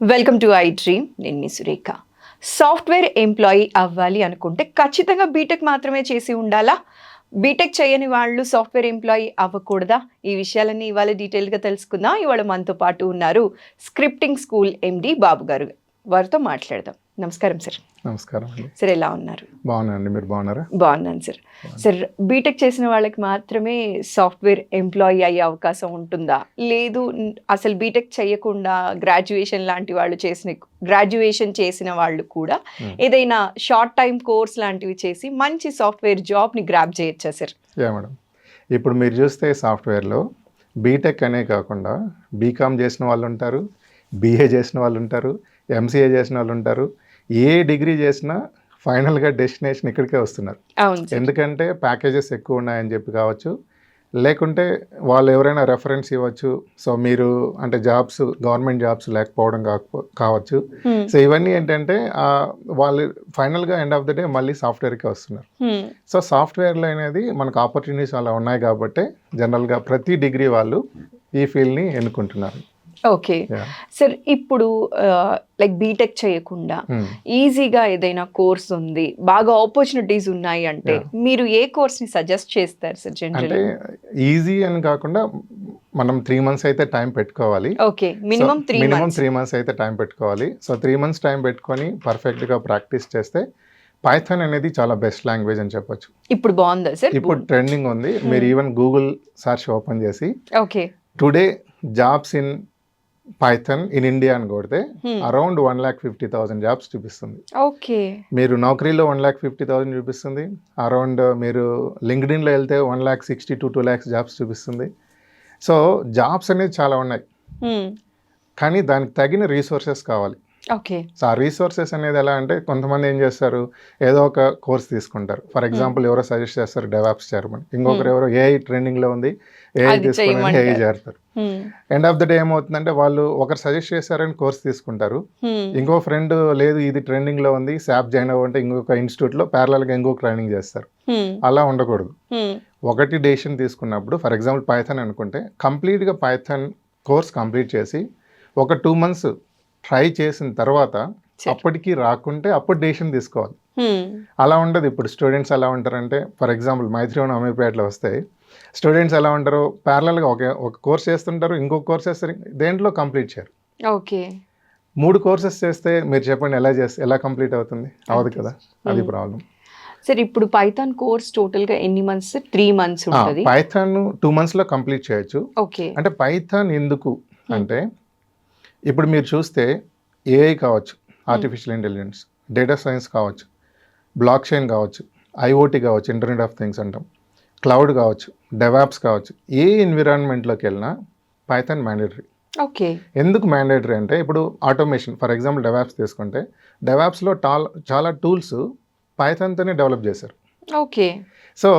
Welcome to I dream నేను మీ Surekha. Software employee అవ్వాలి అనుకుంటే ఖచ్చితంగా బీటెక్ మాత్రమే చేసి ఉండాలా? బీటెక్ చేయని వాళ్ళు సాఫ్ట్వేర్ ఎంప్లాయీ అవ్వకూడదా? ఈ విషయాలన్నీ ఇవాళ డీటెయిల్గా తెలుసుకుందాం. ఇవాళ మనతో పాటు ఉన్నారు స్క్రిప్టింగ్ స్కూల్ ఎండి బాబు గారు వారితో మాట్లాడదాం. నమస్కారం సార్. నమస్కారం సార్ ఎలా ఉన్నారు? బాగున్నానండి. మీరు బాగున్నారా? బాగున్నాను సార్. సార్ బీటెక్ చేసిన వాళ్ళకి మాత్రమే సాఫ్ట్వేర్ ఎంప్లాయీ అయ్యే అవకాశం ఉంటుందా? లేదు అసలు బీటెక్ చేయకుండా గ్రాడ్యుయేషన్ లాంటి వాళ్ళు చేసిన గ్రాడ్యుయేషన్ చేసిన వాళ్ళు కూడా. ఏదైనా షార్ట్ టైం కోర్స్ లాంటివి చేసి మంచి సాఫ్ట్వేర్ జాబ్ని గ్రాప్ చేయొచ్చా సార్? Yeah madam. ఇప్పుడు మీరు చూస్తే సాఫ్ట్వేర్లో బీటెక్ అనే కాకుండా బీకామ్ చేసిన వాళ్ళు ఉంటారు బీఏ చేసిన వాళ్ళు ఉంటారు ఎంసీఏ చేసిన వాళ్ళు ఉంటారు ఏ డిగ్రీ చేసినా ఫైనల్గా డెస్టినేషన్ ఇక్కడికే వస్తున్నారు. ఎందుకంటే ప్యాకేజెస్ ఎక్కువ ఉన్నాయని చెప్పి కావచ్చు లేకుంటే వాళ్ళు ఎవరైనా రెఫరెన్స్ ఇవ్వచ్చు. సో మీరు అంటే జాబ్స్ గవర్నమెంట్ జాబ్స్ లేకపోవడం కాకపో కావచ్చు. సో ఇవన్నీ ఏంటంటే వాళ్ళు ఫైనల్గా ఎండ్ ఆఫ్ ద డే మళ్ళీ సాఫ్ట్వేర్కే వస్తున్నారు. సో సాఫ్ట్వేర్లో అనేది మనకు ఆపర్చునిటీస్ అలా ఉన్నాయి కాబట్టి జనరల్గా ప్రతి డిగ్రీ వాళ్ళు ఈ ఫీల్డ్ని ఎన్నుకుంటున్నారు. ఓకే. సార్ ఇప్పుడు లైక్ బీటెక్ చేయకుండా Hmm. ఈజీగా ఏదైనా కోర్స్ ఉంది బాగా ఆపర్చునిటీస్ ఉన్నాయి అంటే. మీరు ఏ కోర్స్ని సజెస్ట్ చేస్తారు సార్ జనరల్ ఈజీ అని కాకుండా మనం త్రీ మంత్స్ అయితే టైం పెట్టుకోవాలి. Okay minimum three minimum months three months అయితే టైం పెట్టుకోవాలి. సో త్రీ మంత్స్ టైం పెట్టుకొని పర్ఫెక్ట్గా ప్రాక్టీస్ చేస్తే పైథాన్ అనేది చాలా బెస్ట్ లాంగ్వేజ్ అని చెప్పొచ్చు. ఇప్పుడు బాగుందా సార్? ఇప్పుడు ట్రెండింగ్ ఉంది. మీరు. ఈవెన్ గూగుల్ సర్చ్ ఓపెన్ చేసి okay. Today jobs in Python in India అని కొడితే Hmm. Around one lakh fifty thousand jobs చూపిస్తుంది. ఓకే. మీరు నౌకరీలో వన్ ల్యాక్ ఫిఫ్టీ థౌసండ్ చూపిస్తుంది. అరౌండ్ మీరు లింక్డ్ఇన్లో వెళ్తే one lakh sixty to two lakhs jobs చూపిస్తుంది. సో జాబ్స్ అనేది చాలా ఉన్నాయి. కానీ దానికి తగిన రీసోర్సెస్ కావాలి. ఓకే. సో ఆ రీసోర్సెస్ అనేది ఎలా అంటే కొంతమంది ఏం చేస్తారు ఏదో ఒక కోర్స్ తీసుకుంటారు. ఫర్ ఎగ్జాంపుల్ ఎవరో సజెస్ట్ చేస్తారు డెవాప్స్ చేరమని. ఇంకొకరు. ఎవరో ఏఐ ట్రెండింగ్లో ఉంది ఏఐ తీసుకుని ఏఐ. చేరుతారు. ఎండ్ ఆఫ్ ద డే ఏమవుతుందంటే వాళ్ళు ఒకరు సజెస్ట్ చేశారని కోర్స్ తీసుకుంటారు. ఇంకో ఫ్రెండ్ లేదు ఇది ట్రెండింగ్లో ఉంది శాప్ జాయిన్ అవ్వంటే ఇంకొక ఇన్స్టిట్యూట్లో ప్యారలల్గా ఇంకొక ట్రైనింగ్ చేస్తారు. అలా ఉండకూడదు. ఒకటి డెసిషన్ తీసుకున్నప్పుడు ఫర్ ఎగ్జాంపుల్ పైథాన్ అనుకుంటే కంప్లీట్గా పైథాన్ కోర్స్ కంప్లీట్ చేసి ఒక టూ మంత్స్ ట్రై చేసిన తర్వాత. అప్పటికి రాకుంటే అప్పుడు డెసిషన్ తీసుకోవాలి. అలా ఉండదు. ఇప్పుడు స్టూడెంట్స్ ఎలా ఉంటారంటే ఫర్ ఎగ్జాంపుల్ మైత్రివన్ అమీపేటలో వస్తే స్టూడెంట్స్ ఎలా ఉంటారు ప్యారలల్గా ఒక ఒక కోర్స్ చేస్తుంటారు ఇంకొక కోర్స్ చేస్తారు దేంట్లో కంప్లీట్ చేయరు. ఓకే. మూడు కోర్సెస్ చేస్తే మీరు చెప్పండి ఎలా చేస్తే ఎలా కంప్లీట్ అవుతుంది? అవదు కదా? అది. ప్రాబ్లం సార్ ఇప్పుడు పైథాన్ కోర్స్ టోటల్గా ఎన్ని months? Three months Python two మంత్స్లో కంప్లీట్ చేయొచ్చు. ఓకే. అంటే పైథాన్ ఎందుకు అంటే ఇప్పుడు మీరు చూస్తే ఏఐ కావచ్చు ఆర్టిఫిషియల్ ఇంటెలిజెన్స్ డేటా సైన్స్ కావచ్చు బ్లాక్ చైన్ కావచ్చు ఐఓటీ కావచ్చు ఇంటర్నెట్ ఆఫ్ థింగ్స్ అంటాం క్లౌడ్ కావచ్చు డెవాప్స్ కావచ్చు ఏ ఎన్విరాన్మెంట్లోకి వెళ్ళినా పైథాన్ మ్యాండేటరీ ఓకే. ఎందుకు మ్యాండేటరీ అంటే ఇప్పుడు ఆటోమేషన్ ఫర్ ఎగ్జాంపుల్ డెవాప్స్ తీసుకుంటే డెవాప్స్లో టాల్ చాలా టూల్స్ పైథాన్తోనే డెవలప్ చేశారు. ఓకే. సో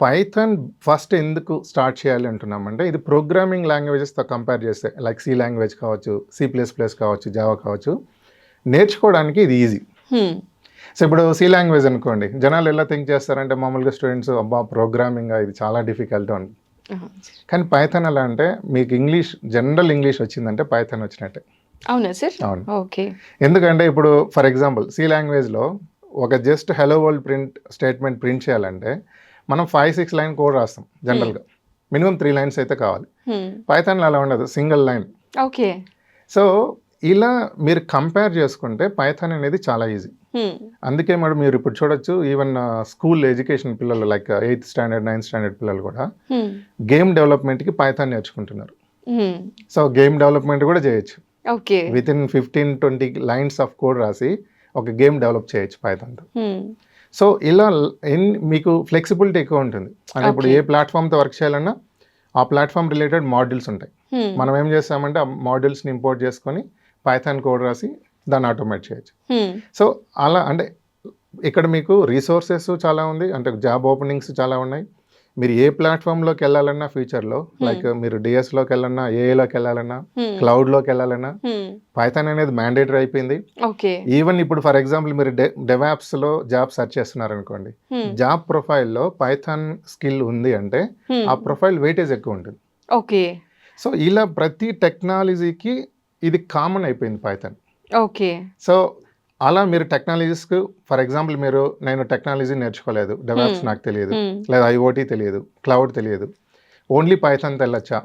పైథాన్ ఫస్ట్ ఎందుకు స్టార్ట్ చేయాలి అంటున్నామంటే ఇది ప్రోగ్రామింగ్ లాంగ్వేజెస్తో కంపేర్ చేస్తే లైక్ సి లాంగ్వేజ్ కావచ్చు సి ప్లస్ ప్లస్ కావచ్చు జావా కావచ్చు నేర్చుకోవడానికి ఇది ఈజీ సో ఇప్పుడు సి లాంగ్వేజ్ అనుకోండి జనాలు ఎలా థింక్ చేస్తారంటే మామూలుగా స్టూడెంట్స్ అబ్బా ప్రోగ్రామింగ్ ఇది చాలా డిఫికల్ట్ అని. కానీ పైథాన్ ఎలా అంటే మీకు ఇంగ్లీష్ జనరల్ ఇంగ్లీష్ వచ్చిందంటే పైథాన్ వచ్చినట్టే. అవునా సార్? అవును. ఓకే. ఎందుకంటే ఇప్పుడు ఫర్ ఎగ్జాంపుల్ సి లాంగ్వేజ్లో ఒక just hello world print statement print చేయాలంటే మనం ఫైవ్ సిక్స్ లైన్ కోడ్ రాస్తాం జనరల్గా మినిమం త్రీ లైన్స్ అయితే కావాలి. పైథాన్లో అలా ఉండదు సింగిల్ లైన్ ఓకే సో ఇలా మీరు కంపేర్ చేసుకుంటే పైథాన్ అనేది చాలా ఈజీ అందుకే మేడం మీరు ఇప్పుడు చూడొచ్చు ఈవెన్ స్కూల్ ఎడ్యుకేషన్ పిల్లలు like eighth standard ninth standard పిల్లలు కూడా గేమ్ డెవలప్మెంట్కి పైథాన్ నేర్చుకుంటున్నారు. సో గేమ్ డెవలప్మెంట్ కూడా చేయొచ్చు. Okay with in fifteen twenty lines of code రాసి ఒక గేమ్ డెవలప్ చేయొచ్చు పైథాన్తో సో ఇలా ఎన్ మీకు ఫ్లెక్సిబిలిటీ ఎక్కువ ఉంటుంది. అంటే ఇప్పుడు. ఏ ప్లాట్ఫామ్తో వర్క్ చేయాలన్నా ఆ ప్లాట్ఫామ్ రిలేటెడ్ మాడ్యూల్స్ ఉంటాయి. మనం ఏం చేస్తామంటే ఆ మాడ్యూల్స్ని ఇంపోర్ట్ చేసుకొని పైథాన్ కోడ్ రాసి దాన్ని ఆటోమేట్ చేయొచ్చు. సో అలా అంటే ఇక్కడ మీకు రీసోర్సెస్ చాలా ఉంది. అంటే జాబ్ ఓపెనింగ్స్ చాలా ఉన్నాయి. మీరు ఏ ప్లాట్ఫామ్లోకి వెళ్ళాలన్నా ఫ్యూచర్లో లైక్ మీరు డిఎస్లోకి వెళ్ళాలన్నా ఏఏలోకి వెళ్ళాలన్నా క్లౌడ్లోకి వెళ్ళాలన్నా పైథాన్ అనేది మ్యాండేటరీ అయిపోయింది. ఈవెన్ ఇప్పుడు ఫర్ ఎగ్జాంపుల్ మీరు డె డెవాప్స్లో జాబ్ సెర్చ్ చేస్తున్నారు అనుకోండి జాబ్ ప్రొఫైల్లో పైథాన్ స్కిల్ ఉంది అంటే ఆ ప్రొఫైల్ వెయిటేజ్ ఎక్కువ ఉంటుంది. ఓకే సో ఇలా ప్రతి టెక్నాలజీకి ఇది కామన్ అయిపోయింది పైథాన్ ఓకే సో అలా మీరు టెక్నాలజీస్కి ఫర్ ఎగ్జాంపుల్ మీరు నేను టెక్నాలజీ నేర్చుకోలేదు. డెవలప్స్. నాకు తెలియదు. లేదా ఐఓటీ తెలియదు. క్లౌడ్ తెలియదు. ఓన్లీ పైథాన్ తెల్లచ్చా.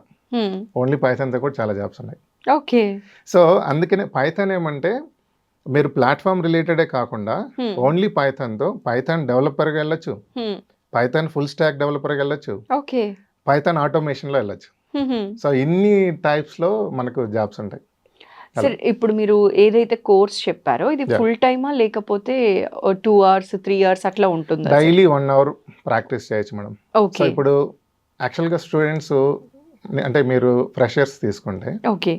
ఓన్లీ పైథాన్తో కూడా చాలా జాబ్స్ ఉన్నాయి. ఓకే. సో అందుకనే పైథాన్ ఏమంటే మీరు ప్లాట్ఫామ్ రిలేటెడే కాకుండా ఓన్లీ పైథాన్తో పైథాన్ డెవలపర్గా వెళ్ళొచ్చు. పైథాన్ ఫుల్ స్టాక్ డెవలపర్గా వెళ్ళొచ్చు. ఓకే. పైథాన్ ఆటోమేషన్లో వెళ్ళచ్చు. సో ఇన్ని టైప్స్లో మనకు జాబ్స్ ఉంటాయి. సార్ ఇప్పుడు మీరు ఏదైతే కోర్స్ చెప్పారో ఇది. ఫుల్ టైమా లేకపోతే టూ అవర్స్ త్రీ అవర్స్ అట్లా ఉంటుందా డైలీ వన్ అవర్ ప్రాక్టీస్ చేయొచ్చు మేడం ఓకే ఇప్పుడు యాక్చువల్గా స్టూడెంట్స్ అంటే మీరు ఫ్రెషర్స్ తీసుకుంటే ఓకే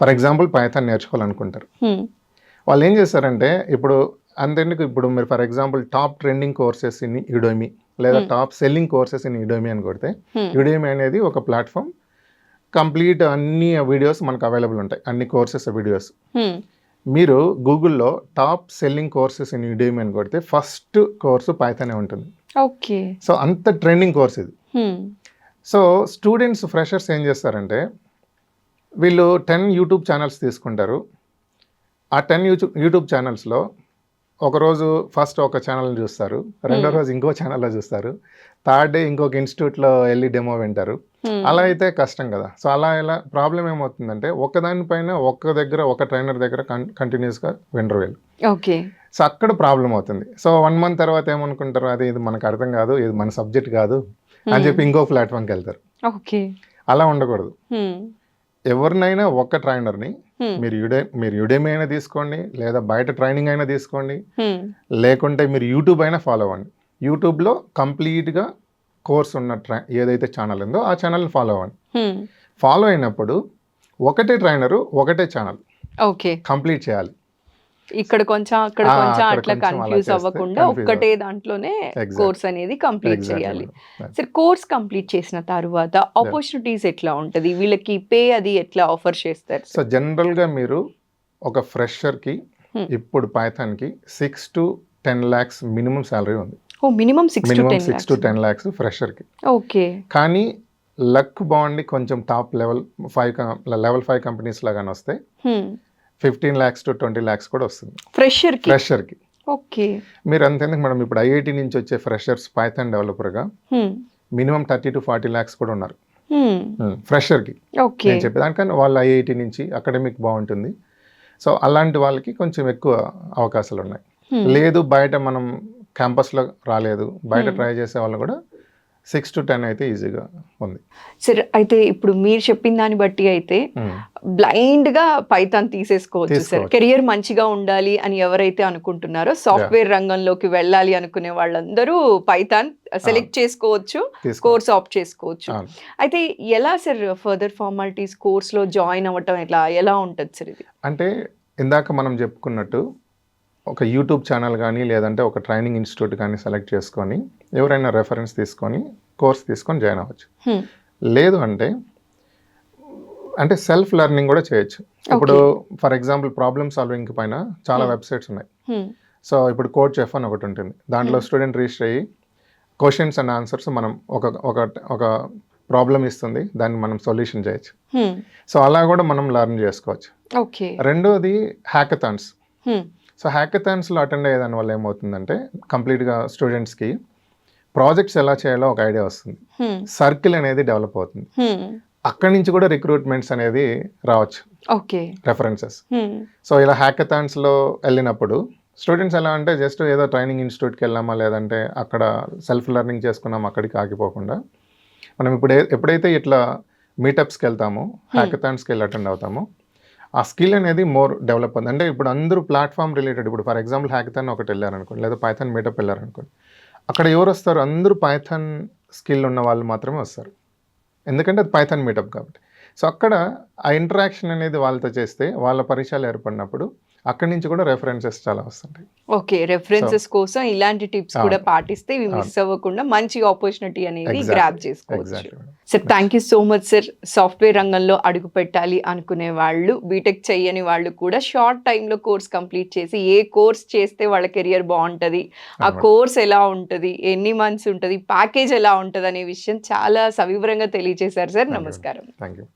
ఫర్ ఎగ్జాంపుల్ పైథాన్ నేర్చుకోవాలనుకుంటారు. హ్మ్, వాళ్ళు ఏం చేస్తారంటే ఇప్పుడు అంతెందుకు ఇప్పుడు మీరు for example top trending courses in Udemy లేదా Hmm. Top selling courses in Udemy అని కొడితే హ్మ్. యుడోమి అనేది ఒక ప్లాట్ఫామ్ కంప్లీట్ అన్ని వీడియోస్ మనకు అవైలబుల్ ఉంటాయి. అన్ని కోర్సెస్ వీడియోస్. మీరు గూగుల్లో top selling courses in Udemy అని కొడితే ఫస్ట్ కోర్సు పైథానే ఉంటుంది. ఓకే. సో అంత ట్రెండింగ్ కోర్స్ ఇది. సో స్టూడెంట్స్ ఫ్రెషర్స్ ఏం చేస్తారంటే వీళ్ళు టెన్ యూట్యూబ్ ఛానల్స్ తీసుకుంటారు. ఆ టెన్ యూట్యూబ్ యూట్యూబ్ ఛానల్స్లో ఒకరోజు ఫస్ట్ ఒక ఛానల్ చూస్తారు. రెండో Hmm. రోజు ఇంకో ఛానల్లో చూస్తారు. థర్డ్ డే ఇంకొక ఇన్స్టిట్యూట్లో వెళ్ళి డెమో వింటారు. హ్మ్. అలా అయితే కష్టం కదా. సో అలా ఎలా ప్రాబ్లం ఏమవుతుందంటే ఒక్కదానిపైన ఒక్క దగ్గర ఒక ట్రైనర్ దగ్గర కంటిన్యూస్గా వినరు వీళ్ళు. ఓకే. సో అక్కడ ప్రాబ్లం అవుతుంది. సో వన్ మంత్ తర్వాత ఏమనుకుంటారు? అది ఇది మనకు అర్థం కాదు ఇది మన సబ్జెక్ట్ కాదు అని చెప్పి ఇంకో ప్లాట్ఫామ్కి వెళ్తారు. ఓకే. అలా ఉండకూడదు. ఎవరినైనా ఒక్క ట్రైనర్ని మీరు యుడే మీరు యుడేమి అయినా తీసుకోండి లేదా బయట ట్రైనింగ్ అయినా తీసుకోండి. లేకుంటే మీరు యూట్యూబ్ అయినా ఫాలో అవ్వండి. యూట్యూబ్లో కంప్లీట్గా కోర్స్ ఉన్న ట్రై ఏదైతే ఛానల్ ఉందో ఆ ఛానల్ని ఫాలో అవ్వండి. ఫాలో అయినప్పుడు ఒకటే ట్రైనరు ఒకటే ఛానల్ ఓకే. కంప్లీట్ చేయాలి. ఇక్కడ కొంచెం అక్కడ కొంచెం అట్లా కన్ఫ్యూజ్ అవ్వకుండా ఒక్కటే దాంట్లోనే. కోర్స్ అనేది కంప్లీట్ చేయాలి. సార్ కోర్స్ కంప్లీట్ చేసిన తర్వాత ఆపర్చునిటీస్ ఎట్లా ఉంటది? వీళ్ళకి పే అది ఎట్లా ఆఫర్ చేస్తారు సో జనరల్గా మీరు ఒక ఫ్రెషర్కి Hmm. ఇప్పుడు పైథాన్కి six to ten lakhs minimum salary ఉంది. ఓ minimum six minimum six to ten lakhs ఫ్రెషర్కి okay కానీ లక్ బాగుండి కొంచెం top level five level five companies లాగానే వస్తే fifteen lakhs to twenty lakhs కూడా వస్తుంది. ఫ్రెషర్కి ఫ్రెషర్కి ఓకే. మీరు అంతేందుకు మేడం ఇప్పుడు ఐఐటి నుంచి వచ్చే freshers Python డెవలపర్గా minimum thirty to forty lakhs కూడా ఉన్నారు. ఫ్రెషర్కి ఓకే. నేను చెప్పేదానికన్నా వాళ్ళు ఐఐటి నుంచి అకాడమిక్ బాగుంటుంది. సో అలాంటి వాళ్ళకి కొంచెం ఎక్కువ అవకాశాలు ఉన్నాయి లేదు బయట మనం క్యాంపస్లో రాలేదు. బయట Hmm. ట్రై చేసే వాళ్ళు కూడా సిక్స్ టు టెన్ అయితే ఈజీగా ఉంది. సార్ అయితే ఇప్పుడు మీరు చెప్పిన దాన్ని బట్టి అయితే. బ్లైండ్గా పైథాన్ తీసేసుకోవచ్చు సార్. కెరియర్ మంచిగా ఉండాలి అని ఎవరైతే అనుకుంటున్నారో సాఫ్ట్వేర్ రంగంలోకి వెళ్ళాలి అనుకునే వాళ్ళందరూ పైథాన్ సెలెక్ట్ చేసుకోవచ్చు కోర్స్ ఆప్ట్ చేసుకోవచ్చు. అయితే ఎలా సార్ ఫర్దర్ ఫార్మాలిటీస్ కోర్స్లో జాయిన్ అవ్వటం ఎలా ఎలా ఉంటుంది సార్ ఇది? అంటే ఇందాక మనం చెప్పుకున్నట్టు ఒక యూట్యూబ్ ఛానల్ కానీ లేదంటే ఒక ట్రైనింగ్ ఇన్స్టిట్యూట్ కానీ సెలెక్ట్ చేసుకొని ఎవరైనా రెఫరెన్స్ తీసుకొని కోర్స్ తీసుకొని జాయిన్ అవ్వచ్చు Hmm. లేదు అంటే అంటే సెల్ఫ్ లెర్నింగ్ కూడా చేయొచ్చు ఇప్పుడు ఫర్ ఎగ్జాంపుల్ ప్రాబ్లమ్ సాల్వింగ్ పైన చాలా Hmm. వెబ్సైట్స్ ఉన్నాయి Hmm. సో ఇప్పుడు కోడ్ చెఫ్ అని ఒకటి ఉంటుంది దాంట్లో Hmm. స్టూడెంట్ రిజిస్టర్ అయ్యి క్వశ్చన్స్ అండ్ ఆన్సర్స్ మనం ఒక ఒక ఒక ప్రాబ్లం ఇస్తుంది దాన్ని మనం సొల్యూషన్ చేయొచ్చు Hmm. సో అలా కూడా మనం లెర్న్ చేసుకోవచ్చు ఓకే రెండోది హ్యాకథాన్స్ Hmm. సో హ్యాకథాన్స్లో అటెండ్ అయ్యేదాని వల్ల ఏమవుతుందంటే కంప్లీట్గా స్టూడెంట్స్కి ప్రాజెక్ట్స్ ఎలా చేయాలో ఒక ఐడియా వస్తుంది Hmm. సర్కిల్ అనేది డెవలప్ అవుతుంది Hmm. అక్కడి నుంచి కూడా రిక్రూట్మెంట్స్ అనేది రావచ్చు ఓకే రెఫరెన్సెస్ Hmm. సో ఇలా హ్యాకథాన్స్లో వెళ్ళినప్పుడు స్టూడెంట్స్ ఎలా అంటే జస్ట్ ఏదో ట్రైనింగ్ ఇన్స్టిట్యూట్కి వెళ్ళామా లేదంటే అక్కడ సెల్ఫ్ లెర్నింగ్ చేసుకున్నాం అక్కడికి ఆగిపోకుండా మనం ఇప్పుడు ఎప్పుడైతే ఇట్లా మీటప్స్కి వెళ్తామో హ్యాకథాన్స్కి వెళ్ళి అటెండ్ అవుతామో ఆ స్కిల్ అనేది మోర్ డెవలప్ అవుతుంది అంటే ఇప్పుడు అందరూ ప్లాట్ఫామ్ రిలేటెడ్. ఇప్పుడు ఫర్ ఎగ్జాంపుల్ హ్యాకథాన్ ఒకటి వెళ్ళారనుకోండి లేదా పైథాన్ మీటప్ వెళ్ళారనుకోండి. అక్కడ ఎవరు వస్తారు? అందరూ పైథాన్ స్కిల్ ఉన్న వాళ్ళు మాత్రమే వస్తారు. ఎందుకంటే అది పైథాన్ మీటప్ కాబట్టి. సో అక్కడ ఆ ఇంటరాక్షన్ అనేది వాళ్ళతో చేస్తే వాళ్ళ పరిచయాలు ఏర్పడినప్పుడు అక్కడి నుంచి కూడా రెఫరెన్సెస్ చాలా వస్తుంటాయి. ఓకే రెఫరెన్సెస్ కోసం ఇలాంటి టిప్స్ కూడా. పాటిస్తే ఇవి మిస్ అవ్వకుండా మంచి ఆపర్చునిటీ అనేది గ్రాప్ చేసుకోవచ్చు. Sir thank you so much sir software రంగంలో అడుగు పెట్టాలి అనుకునే వాళ్ళు బీటెక్ చేయని వాళ్ళు కూడా షార్ట్ టైంలో కోర్స్ కంప్లీట్ చేసి ఏ కోర్స్ చేస్తే వాళ్ళ కెరియర్ బాగుంటుంది ఆ కోర్స్ ఎలా ఉంటుంది ఎన్ని మంత్స్ ఉంటుంది ప్యాకేజ్ ఎలా ఉంటుంది అనే విషయం చాలా సవివరంగా తెలియజేశారు సార్. నమస్కారం. Thank you